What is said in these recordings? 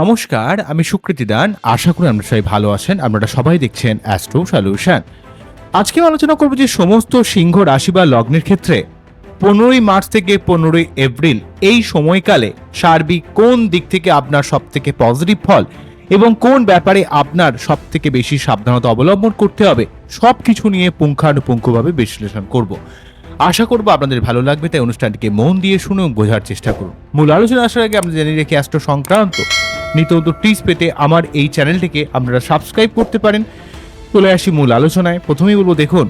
নমস্কার। আমি সুকৃতি দান। আশা করি আপনারা সবাই ভালো আছেন। আপনারা সবাই দেখছেন অ্যাস্ট্রো সলিউশন আজকে আলোচনা করব যে সমস্ত সিংহ রাশি বা লগ্নের ক্ষেত্রে পনেরোই মার্চ থেকে পনেরোই এপ্রিল এই সময়কালে সার্বিক কোন দিক থেকে আপনার সব থেকে পজিটিভ ফল এবং কোন ব্যাপারে আপনার সব থেকে বেশি সাবধানতা অবলম্বন করতে হবে সব কিছু নিয়ে পুঙ্খানুপুঙ্খভাবে বিশ্লেষণ করব। আশা করব আপনাদের ভালো লাগবে, তাই অনুষ্ঠানটিকে মন দিয়ে শুনে বোঝার চেষ্টা করুন। মূল আলোচনা আসার আগে আমরা জেনে রেখে অ্যাস্ট্রো সংক্রান্ত নিত্য নতুন টিপস পেতে আমার এই চ্যানেলটিকে আপনারা সাবস্ক্রাইব করতে পারেন। চলে আসি মূল আলোচনায়। প্রথমেই বলব, দেখুন,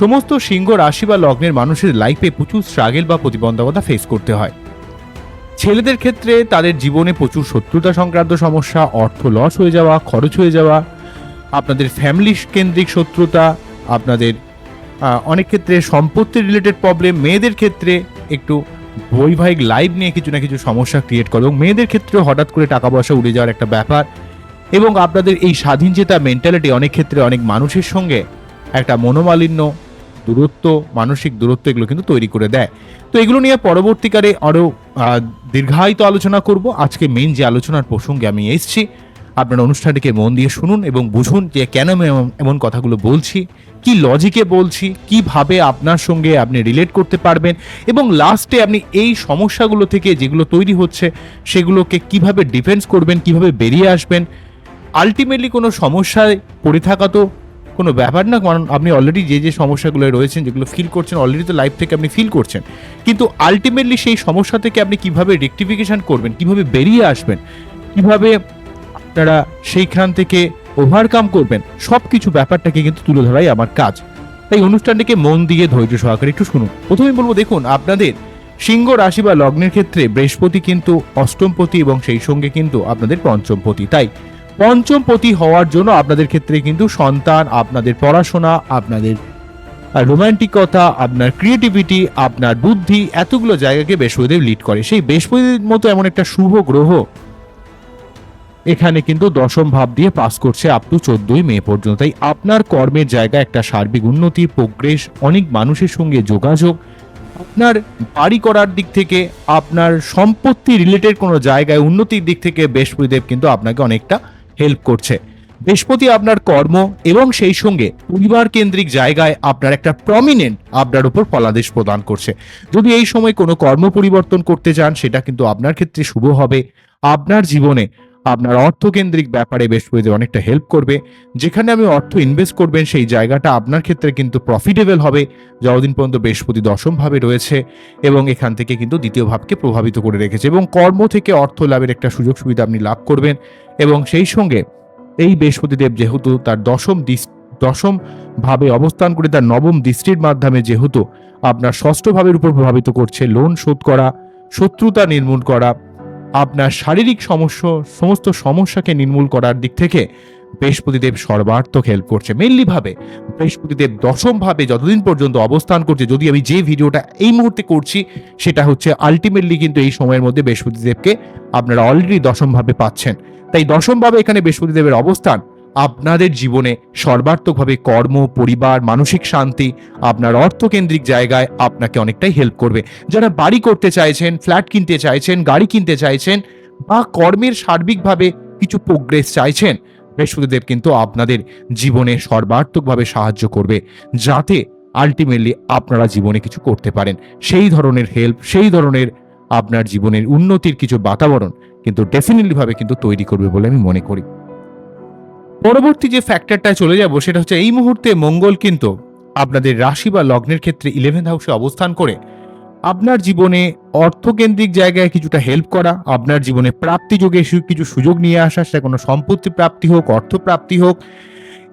সমস্ত সিংহ রাশি বা লগ্নের মানুষের লাইফে প্রচুর স্ট্রাগেল বা প্রতিবন্ধকতা ফেস করতে হয়। ছেলেদের ক্ষেত্রে তাদের জীবনে প্রচুর শত্রুতা সংক্রান্ত সমস্যা, অর্থ লস হয়ে যাওয়া, খরচ হয়ে যাওয়া, আপনাদের ফ্যামিলি কেন্দ্রিক শত্রুতা, আপনাদের অনেক ক্ষেত্রে সম্পত্তি রিলেটেড প্রবলেম মেয়েদের ক্ষেত্রে একটু বৈবাহিক লাইফ নিয়ে কিছু না কিছু সমস্যা ক্রিয়েট করে এবং মেয়েদের ক্ষেত্রে হঠাৎ করে টাকা পয়সা উড়ে যাওয়ার একটা ব্যাপার এবং আপনাদের এই স্বাধীন চেতা মেন্টালিটি অনেক ক্ষেত্রে অনেক মানুষের সঙ্গে একটা মনোমালিন্য, দূরত্ব, মানসিক দূরত্ব এগুলো কিন্তু তৈরি করে দেয়। তো এগুলো নিয়ে পরবর্তীকালে আরও দীর্ঘায়িত আলোচনা করব। আজকে মেন যে আলোচনার প্রসঙ্গে আমি এসেছি আপনারা অনুষ্ঠানটিকে মন দিয়ে শুনুন এবং বুঝুন যে কেন আমি এমন- কথাগুলো বলছি, কি লজিকে বলছি, কীভাবে আপনার সঙ্গে আপনি রিলেট করতে পারবেন এবং লাস্টে আপনি এই সমস্যাগুলো থেকে যেগুলো তৈরি হচ্ছে, সেগুলোকে কীভাবে ডিফেন্স করবেন, কীভাবে বেরিয়ে আসবেন আলটিমেটলি কোনো সমস্যায় পড়ে থাকা তো কোনো ব্যাপার না, কারণ আপনি অলরেডি যে যে সমস্যাগুলো রয়েছেন, যেগুলো ফিল করছেন অলরেডি তো লাইফ থেকে আপনি ফিল করছেন। কিন্তু আলটিমেটলি সেই সমস্যা থেকে আপনি কীভাবে রেকটিফিকেশন করবেন, কীভাবে বেরিয়ে আসবেন, কীভাবে আপনারা সেইখান থেকে ওভারকাম করবেন। সব কিছু ব্যাপারটাকে কিন্তু তুলে ধরাই আমার কাজ। তাই অনুষ্ঠানটিকে মন দিয়ে ধৈর্য সহকারে একটু শুনুন। প্রথমে বলব, দেখুন, আপনাদের সিংহ রাশি বা লগ্নের ক্ষেত্রে বৃহস্পতি কিন্তু অষ্টমপতি এবং সেই সঙ্গে কিন্তু আপনাদের পঞ্চমপতি। তাই পঞ্চমপতি হওয়ার জন্য আপনাদের ক্ষেত্রে কিন্তু সন্তান, আপনাদের পড়াশোনা, আপনাদের রোমান্টিকতা, আপনার ক্রিয়েটিভিটি, আপনার বুদ্ধি, এতগুলো জায়গাকে বৃহস্পতিদেব লিড করে। সেই বৃহস্পতির মতো এমন একটা শুভ গ্রহ এখানে কিন্তু দশম ভাব দিয়ে পাস করছে আপ টু চোদ্দই মে পর্যন্ত। তাই আপনার কর্মের জায়গা একটা সার্বিক উন্নতি প্রোগ্রেস অনেক মানুষের সঙ্গে যোগাযোগ, আপনার বাড়ি করার দিক থেকে, আপনার সম্পত্তি রিলেটেড কোনো জায়গায় উন্নতির দিক থেকে বৃহস্পতিদেব কিন্তু আপনাকে অনেকটা হেল্প করছে। বৃহস্পতি আপনার কর্ম এবং সেই সঙ্গে পরিবার কেন্দ্রিক জায়গায় আপনার একটা প্রমিনেন্ট আপনার উপর ফলাদেশ প্রদান করছে। যদি এই সময় কোনো কর্ম পরিবর্তন করতে চান, সেটা কিন্তু আপনার ক্ষেত্রে শুভ হবে। আপনার জীবনে আপনার অর্থকেন্দ্রিক ব্যাপারে বৃহস্পতি অনেকটা হেল্প করবে। যেখানে আমি অর্থ ইনভেস্ট করবেন সেই জায়গাটা আপনার ক্ষেত্রে কিন্তু প্রফিটেবল হবে, যতদিন পর্যন্ত বৃহস্পতি দশমভাবে রয়েছে এবং এখান থেকে কিন্তু দ্বিতীয় ভাবকে প্রভাবিত করে রেখেছে এবং কর্ম থেকে অর্থ লাভের একটা সুযোগ সুবিধা আপনি লাভ করবেন এবং সেই সঙ্গে এই বৃহস্পতিদেব যেহেতু তার দশম দশম ভাবে অবস্থান করে তার নবম দৃষ্টির মাধ্যমে যেহেতু আপনার ষষ্ঠ ভাবের উপর প্রভাবিত করছে লোন শোধ করা, শত্রুতা নির্মূল করা আপনার শারীরিক সমস্যা, সমস্ত সমস্যাকে নির্মূল করার দিক থেকে বৃহস্পতিদেব সর্বার্থক হেল্প করছে। মেনলিভাবে বৃহস্পতিদেব দশমভাবে যতদিন পর্যন্ত অবস্থান করছে, যদি আমি যে ভিডিওটা এই মুহূর্তে করছি, সেটা হচ্ছে আলটিমেটলি কিন্তু এই সময়ের মধ্যে বৃহস্পতিদেবকে আপনারা অলরেডি দশমভাবে পাচ্ছেন। তাই দশমভাবে এখানে বৃহস্পতিদেবের অবস্থান আপনাদের জীবনে সর্বার্থকভাবে কর্ম, পরিবার, মানসিক শান্তি আপনার অর্থকেন্দ্রিক জায়গায় আপনাকে অনেকটাই হেল্প করবে। যারা বাড়ি করতে চাইছেন ফ্ল্যাট কিনতে চাইছেন, গাড়ি কিনতে চাইছেন বা কর্মের সার্বিকভাবে কিছু প্রোগ্রেস চাইছেন, বৃহস্পতিদেব কিন্তু আপনাদের জীবনে সর্বার্থকভাবে সাহায্য করবে, যাতে আলটিমেটলি আপনারা জীবনে কিছু করতে পারেন। সেই ধরনের হেল্প সেই ধরনের আপনার জীবনের উন্নতির কিছু বাতাবরণ কিন্তু ডেফিনেটলি ভাবে কিন্তু তৈরি করবে বলে আমি মনে করি। পরবর্তী যে ফ্যাক্টরটায় চলে যাব, সেটা হচ্ছে এই মুহূর্তে মঙ্গল কিন্তু আপনাদের রাশি বা লগ্নের ক্ষেত্রে ইলেভেন্থ হাউসে অবস্থান করে আপনার জীবনে অর্থকেন্দ্রিক জায়গায় কিছুটা হেল্প করা, আপনার জীবনে প্রাপ্তি যোগে কিছু সুযোগ নিয়ে আসা, সেটা কোনো সম্পত্তি প্রাপ্তি হোক, অর্থ প্রাপ্তি হোক,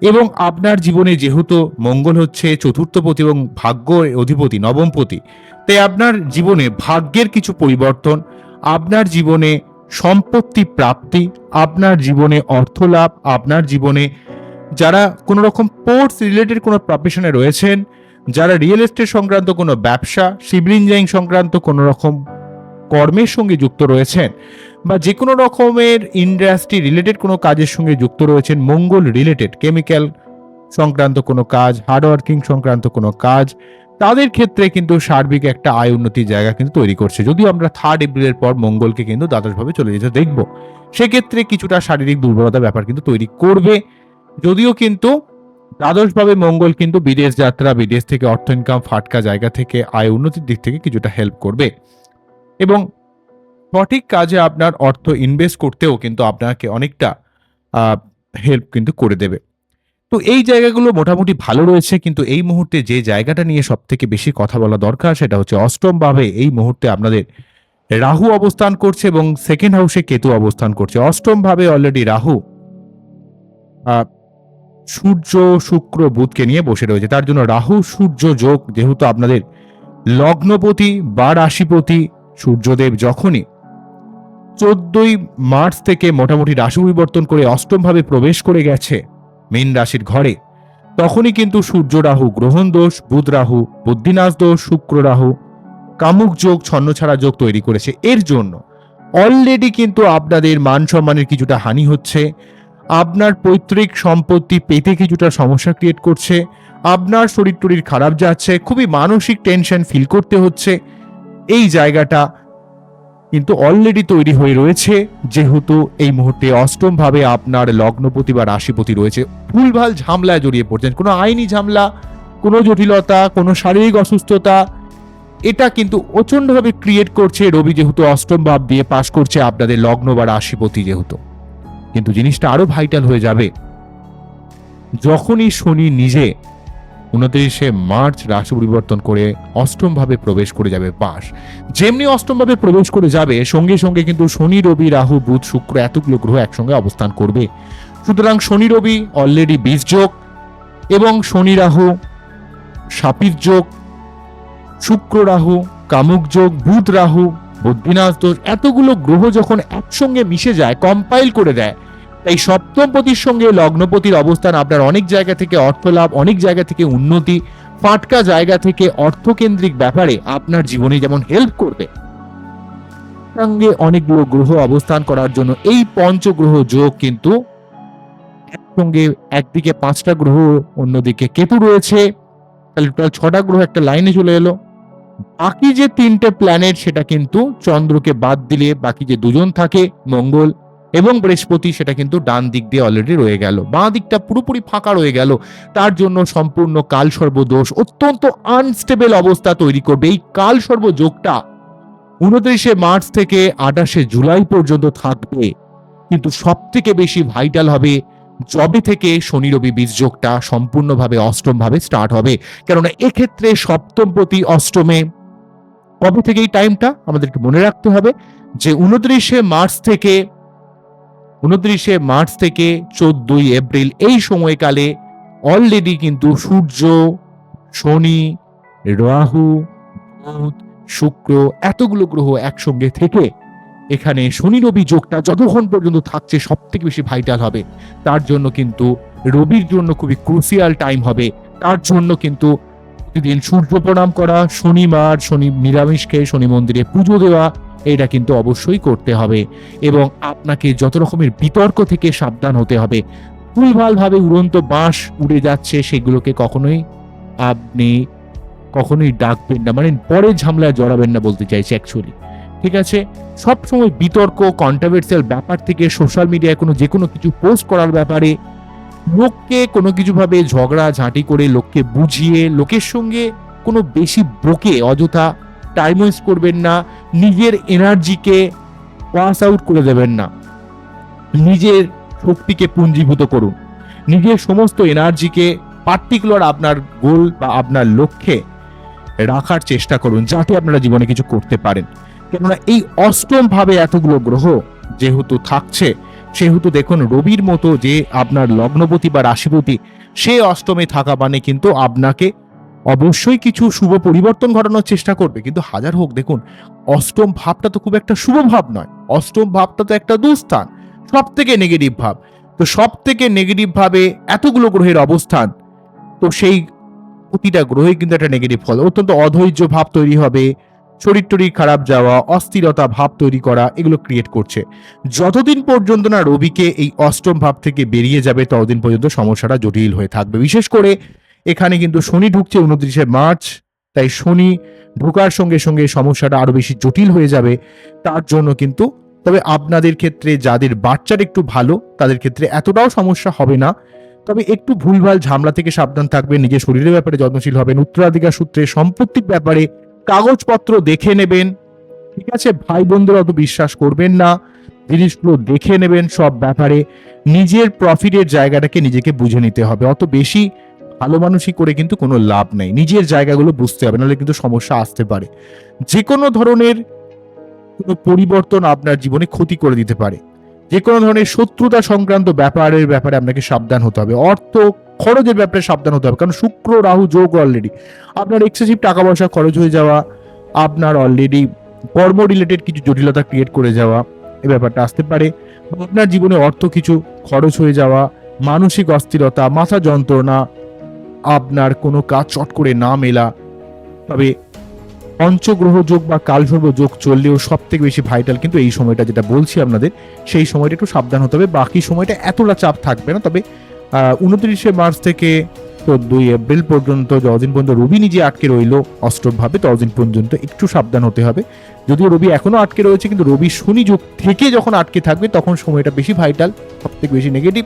এবং আপনার জীবনে যেহেতু মঙ্গল হচ্ছে চতুর্থপতি এবং ভাগ্য অধিপতি, নবমপতি, তাই আপনার জীবনে ভাগ্যের কিছু পরিবর্তন, আপনার জীবনে সম্পত্তি প্রাপ্তি, আপনার জীবনে অর্থ লাভ, আপনার জীবনে যারা কোনো রকম পোর্টস রিলেটেড কোনো প্রফেশনে রয়েছেন, যারা রিয়েল এস্টেট সংক্রান্ত কোনো ব্যবসা সিভিল ইঞ্জিনিয়ারিং সংক্রান্ত কোনো রকম কর্মের সঙ্গে যুক্ত রয়েছেন বা যে কোনো রকমের ইন্ডাস্ট্রি রিলেটেড কোনো কাজের সঙ্গে যুক্ত রয়েছেন, মঙ্গল রিলেটেড কেমিক্যাল সংক্রান্ত কোনো কাজ হার্ডওয়ার্কিং সংক্রান্ত কোনো কাজ তাদের ক্ষেত্রে কিন্তু সার্বিক একটা আয় উন্নতির জায়গা কিন্তু তৈরি করছে। যদিও আমরা থার্ড এপ্রিলের পর মঙ্গলকে কিন্তু দ্বাদশভাবে চলে যেতে দেখব। সেক্ষেত্রে কিছুটা শারীরিক দুর্বলতা ব্যাপার কিন্তু তৈরি করবে। যদিও কিন্তু দ্বাদশভাবে মঙ্গল কিন্তু বিদেশ যাত্রা, বিদেশ থেকে অর্থ ইনকাম ফাটকা জায়গা থেকে আয় উন্নতির দিক থেকে কিছুটা হেল্প করবে। এবং সঠিক কাজে আপনার অর্থ ইনভেস্ট করতেও কিন্তু আপনাকে অনেকটা হেল্প কিন্তু করে দেবে। তো এই জায়গাগুলো মোটামুটি ভালো রয়েছে, কিন্তু এই মুহূর্তে যে জায়গাটা নিয়ে সব থেকে বেশি কথা বলা দরকার সেটা হচ্ছে অষ্টম ভাবে এই মুহূর্তে আপনাদের রাহু অবস্থান করছে এবং সেকেন্ড হাউসে কেতু অবস্থান করছে। অষ্টম ভাবে অলরেডি রাহু সূর্য, শুক্র, বুধকে নিয়ে বসে রয়েছে। তার জন্য রাহু, সূর্য যোগ যেহেতু আপনাদের লগ্নপতি বা রাশিপতি সূর্যদেব যখনই চোদ্দই মার্চ থেকে মোটামুটি রাশি পরিবর্তন করে অষ্টম ভাবে প্রবেশ করে গেছে মীন রাশির ঘরে, তখনই কিন্তু সূর্য রাহু, গ্রহণ দোষ, বুধ রাহু, বুদ্ধিনাশ দোষ, শুক্র রাহু, কামুক যোগ ছন্নছাড়া যোগ তৈরি করেছে। এর জন্য অলরেডি কিন্তু আপনাদের মান সম্মানের কিছুটা হানি হচ্ছে, আপনার পৈতৃক সম্পত্তি পেতে কিছুটা সমস্যা ক্রিয়েট করছে, আপনার শরীর টরির খারাপ যাচ্ছে, খুবই মানসিক টেনশন ফিল করতে হচ্ছে, এই জায়গাটা কিন্তু অলরেডি তৈরি হয়ে রয়েছে। যেহেতু এই মুহূর্তে অষ্টম ভাবে আপনার লগ্নপতি বা রাশিপতি রয়েছে, ভুলভাল ঝামলায় জড়িয়ে পড়ছেন। কোনো আইনি ঝামলা, কোনো জটিলতা, কোনো শারীরিক অসুস্থতা, এটা কিন্তু প্রচণ্ডভাবে ক্রিয়েট করছে রবি যেহেতু অষ্টম ভাব দিয়ে পাশ করছে আপনাদের লগ্ন বা রাশিপতি যেহেতু। কিন্তু জিনিসটা আরও ভাইটাল হয়ে যাবে। যখনই শনি নিজে উনত্রিশে মার্চ রাশি পরিবর্তন করে অষ্টম ভাবে প্রবেশ করে যাবে পাশ। যেমনি অষ্টম ভাবে প্রবেশ করে যাবে, সঙ্গে সঙ্গে কিন্তু শনি, রবি, রাহু, বুধ, শুক্র এতগুলো গ্রহ একসঙ্গে অবস্থান করবে। সুতরাং শনি, রবি অলরেডি বীজ যোগ এবং শনি, রাহু সাপির যোগ, শুক্র, রাহু কামুক যোগ, বুধ, রাহু বুদ্ধিনাশ দোষ এতগুলো গ্রহ যখন একসঙ্গে মিশে যায় কম্পাইল করে দেয় তাই সপ্তমপতির সঙ্গে লগ্নপতির অবস্থান আপনার অনেক জায়গা থেকে অর্থ লাভ, অনেক জায়গা থেকে উন্নতি, ফাটকা জায়গা থেকে অর্থকেন্দ্রিক ব্যাপারে আপনার জীবনে যেমন হেল্প করবে, সঙ্গে অনেকগুলো গ্রহ অবস্থান করার জন্য এই পঞ্চগ্রহ যোগ কিন্তু একসঙ্গে একদিকে পাঁচটা গ্রহ, অন্যদিকে কেতু রয়েছে, তাহলে টোটাল ছটা গ্রহ একটা লাইনে চলে এলো। বাকি যে তিনটে প্ল্যানেট সেটা কিন্তু চন্দ্রকে বাদ দিলে, বাকি যে দুজন থাকে, মঙ্গল এবং বৃহস্পতি সেটা কিন্তু ডান দিক দিয়ে অলরেডি রয়ে গেল। বাঁ দিকটা পুরোপুরি ফাঁকা রয়ে গেল। তার জন্য সম্পূর্ণ কাল সর্বদোষ, অত্যন্ত আনস্টেবল অবস্থা তৈরি করবে। এই কাল সর্বযোগটা উনত্রিশে মার্চ থেকে আঠাশে জুলাই পর্যন্ত থাকবে। কিন্তু সব থেকে বেশি ভাইটাল হবে জবে থেকে শনি রবি বীজ যোগটা সম্পূর্ণভাবে অষ্টম ভাবে স্টার্ট হবে। কেননা এক্ষেত্রে সপ্তম প্রতি অষ্টমে কবে থেকে এই টাইমটা আমাদেরকে মনে রাখতে হবে যে উনত্রিশে মার্চ থেকে উনত্রিশে মার্চ থেকে চোদ্দই এপ্রিল এই সময়কালে অলরেডি কিন্তু সূর্য, শনি, রাহু, বুধ, শুক্র এতগুলো গ্রহ একসঙ্গে থেকে এখানে শনি রবি যোগটা যতক্ষণ পর্যন্ত থাকছে সব থেকে বেশি ভাইটাল হবে। তার জন্য কিন্তু রবির জন্য খুবই ক্রুসিয়াল টাইম হবে। তার জন্য কিন্তু প্রতিদিন সূর্য প্রণাম করা শনিবার শনি নিরামিষ খেয়ে শনি মন্দিরে পুজো দেওয়া এটা কিন্তু অবশ্যই করতে হবে এবং আপনাকে যত রকমের বিতর্ক থেকে সাবধান হতে হবে। ভুলভাল ভাবে উড়ন্ত বাঁশ উড়ে যাচ্ছে, সেগুলোকে কখনোই আপনি কখনোই ডাকবেন না মানে পরে ঝামেলায় জড়াবেন না বলতে চাইছি অ্যাকচুয়ালি ঠিক আছে? সব সময় বিতর্ক কন্ট্রাভার্সিয়াল ব্যাপার থেকে সোশ্যাল মিডিয়ায় কোনো যে কোনো কিছু পোস্ট করার ব্যাপারে লোককে কোনো কিছু ভাবে ঝগড়া ঝাঁটি করে, লোককে বুঝিয়ে, লোকের সঙ্গে কোনো বেশি ব্রোকে অযথা টাইম ওয়েস্ট করবেন না, নিজের এনার্জিকে পাস আউট করে দেবেন না। নিজের শক্তিকে পুঞ্জীভূত করুন। নিজের সমস্ত এনার্জিকে পার্টিকুলার আপনার গোল বা আপনার লক্ষ্যে রাখার চেষ্টা করুন, যাতে আপনারা জীবনে কিছু করতে পারেন। কেননা এই অষ্টম ভাবে এতগুলো গ্রহ যেহেতু থাকছে, সেহেতু দেখুন রবির মতো যে আপনার লগ্নপতি বা রাশিপতি, সে অষ্টমে থাকা মানে কিন্তু আপনাকে অবশ্যই কিছু শুভ পরিবর্তন ঘটানোর চেষ্টা করবে, কিন্তু হাজার হোক, দেখুন, অষ্টম ভাবটা তো খুব একটা শুভ ভাব নয়। অষ্টম ভাবটা তো একটা দুস্থান সব থেকে নেগেটিভ ভাব। তো সব থেকে নেগেটিভ ভাবে এতগুলো গ্রহের অবস্থান, তো সেই প্রতিটা গ্রহে কিন্তু একটা নেগেটিভ ফল। অত্যন্ত অধৈর্য ভাব তৈরি হবে, শরীর টরীর খারাপ যাওয়া, অস্থিরতা ভাব তৈরি করা, এগুলো ক্রিয়েট করছে। যতদিন পর্যন্ত না রবিকে এই অষ্টম ভাব থেকে বেরিয়ে যাবে, ততদিন পর্যন্ত সমস্যাটা জটিল হয়ে থাকবে। বিশেষ করে এখানে কিন্তু শনি ঢুকছে উনত্রিশে মার্চ, তাই শনি ঢোকার সঙ্গে সঙ্গে সমস্যাটা আরও বেশি জটিল হয়ে যাবে। তার জন্য কিন্তু, তবে আপনাদের ক্ষেত্রে যাদের বাচ্চার একটু ভালো, তাদের ক্ষেত্রে এতটাও সমস্যা হবে না। তবে একটু ভুলভাল ঝামলা থেকে সাবধান থাকবেন, নিজের শরীরের ব্যাপারে যত্নশীল হবেন। উত্তরাধিকার সূত্রে সম্পত্তির ব্যাপারে কাগজপত্র দেখে নেবেন। ঠিক আছে, ভাই বোনদের অত বিশ্বাস করবেন না। জিনিসগুলো দেখে নেবেন সব ব্যাপারে। নিজের প্রফিটের জায়গাটাকে নিজেকে বুঝে নিতে হবে। অত বেশি ভালো মানুষই করে কিন্তু কোনো লাভ নেই। নিজের জায়গাগুলো বুঝতে হবে, নাহলে কিন্তু সমস্যা আসতে পারে। যে কোনো ধরনের কোনো পরিবর্তন আপনার জীবনে ক্ষতি করে দিতে পারে। যে কোনো ধরনের শত্রুতা সংক্রান্ত ব্যাপারের ব্যাপারে আপনাকে সাবধান হতে হবে। অর্থ খরচের ব্যাপারে সাবধান হতে হবে। কারণ শুক্র, রাহু যোগ অলরেডি আপনার এক্সেসিভ টাকা পয়সা খরচ হয়ে যাওয়া, আপনার অলরেডি কর্ম রিলেটেড কিছু জটিলতা ক্রিয়েট করে যাওয়া এই ব্যাপারটা আসতে পারে। আপনার জীবনে অর্থ কিছু খরচ হয়ে যাওয়া, মানসিক অস্থিরতা, মাথা যন্ত্রণা আপনার কোনো কাজ চট করে না মেলা। তবে পঞ্চগ্রহ যোগ বা কালসর্ব যোগ চললেও সব থেকে বেশি ভাইটাল কিন্তু এই সময়টা যেটা বলছি আপনাদের, সেই সময়টা একটু সাবধান হতে হবে। বাকি সময়টা এতটা চাপ থাকবে না, তবে উনত্রিশে মার্চ থেকে চোদ্দই এপ্রিল পর্যন্ত যতদিন পর্যন্ত রবি নিজে আটকে রইল অষ্টম ভাবে ততদিন পর্যন্ত একটু সাবধান হতে হবে। যদিও রবি এখনও আটকে রয়েছে, কিন্তু রবি শনি যোগ থেকে যখন আটকে থাকবে, তখন সময়টা বেশি ভাইটাল সব থেকে বেশি নেগেটিভ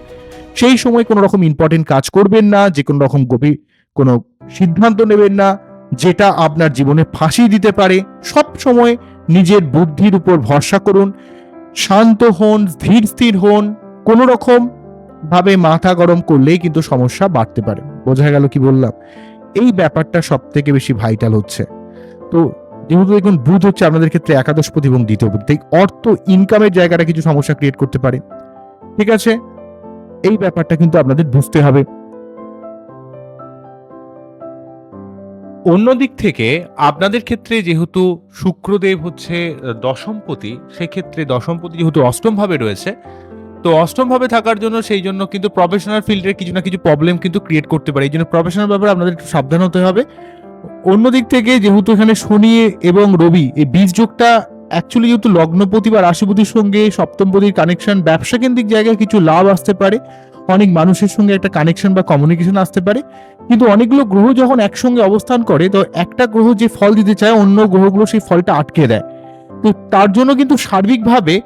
সেই সময় কোনো রকম ইম্পর্টেন্ট কাজ করবেন না, যে কোনো রকম গভীর কোনো সিদ্ধান্ত নেবেন না, যেটা আপনার জীবনে ফাঁসি দিতে পারে। সব সময় নিজের বুদ্ধির উপর ভরসা করুন, শান্ত হন, ধীর স্থির হন, কোনো রকম ভাবে মাথা গরম করলেই কিন্তু সমস্যা বাড়তে পারে। বোঝা গেল কি বললাম? এই ব্যাপারটা সব থেকে বেশি ভাইটাল হচ্ছে। তো যেহেতু দেখুন বুধ হচ্ছে আপনাদের ক্ষেত্রে একাদশপতি এবং দ্বিতীয়পতি তাই অর্থ ইনকামের জায়গাটা কিছু সমস্যা ক্রিয়েট করতে পারে। ঠিক আছে? এই ব্যাপারটা কিন্তু আপনাদের বুঝতে হবে। অন্যদিক থেকে আপনাদের ক্ষেত্রে যেহেতু শুক্রদেব হচ্ছে দশমপতি, সেক্ষেত্রে দশমপতি যেহেতু অষ্টম ভাবে রয়েছে, তো অষ্টম ভাবে থাকার জন্য সেই জন্য কিন্তু প্রফেশনাল ফিল্ডের কিছু না কিছু প্রবলেম কিন্তু ক্রিয়েট করতে পারে। এই জন্য প্রফেশনাল ব্যাপারে আপনাদের একটু সাবধান হতে হবে। অন্যদিক থেকে যেহেতু এখানে শনি এবং রবি, এই বীজ যোগটা অ্যাকচুয়ালি যেহেতু লগ্নপতি বা রাশিপতির সঙ্গে সপ্তমপতির কানেকশন ব্যবসা কেন্দ্রিক জায়গায় কিছু লাভ আসতে পারে। অনেক মানুষের সঙ্গে একটা কানেকশন বা কমিউনিকেশন আসতে পারে। কিন্তু অনেকগুলো গ্রহ যখন একসঙ্গে অবস্থান করে, তো একটা গ্রহ যে ফল দিতে চায়, অন্য গ্রহগুলো সেই ফলটা আটকে দেয়। তো তার জন্য কিন্তু সার্বিকভাবে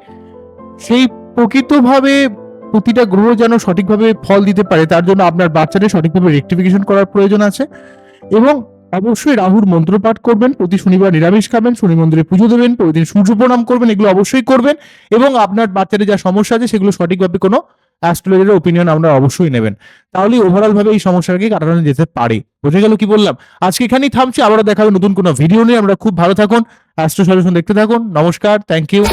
সেই প্রকৃতভাবে প্রতিটা গ্রহ যেন সঠিকভাবে ফল দিতে পারে, তার জন্য আপনার বাচ্চাদের সঠিকভাবে রেক্টিফিকেশন করার প্রয়োজন আছে। এবং অবশ্যই রাহুর মন্ত্র পাঠ করবেন, প্রতি শনিবার নিরামিষ খাবেন, শনি মন্দিরে পুজো দেবেন, প্রতিদিন সূর্য প্রণাম করবেন, এগুলো অবশ্যই করবেন এবং আপনার বাচ্চাদের যা সমস্যা আছে সেগুলো সঠিকভাবে কোনো অ্যাস্ট্রোলজারের ওপিনিয়ন আমরা অবশ্যই নেবেন। তাহলেই ওভারঅল ভাবে এই সমস্যাটাকে কাটানো যেতে পারে। বোঝা গেল কি বললাম? আজকে এখানেই থামছি, আবারও দেখা হবে নতুন কোনো ভিডিও নিয়ে। আমরা খুব ভালো থাকুন, অ্যাস্ট্রো সলিউশন দেখতে থাকুন। নমস্কার থ্যাংক ইউ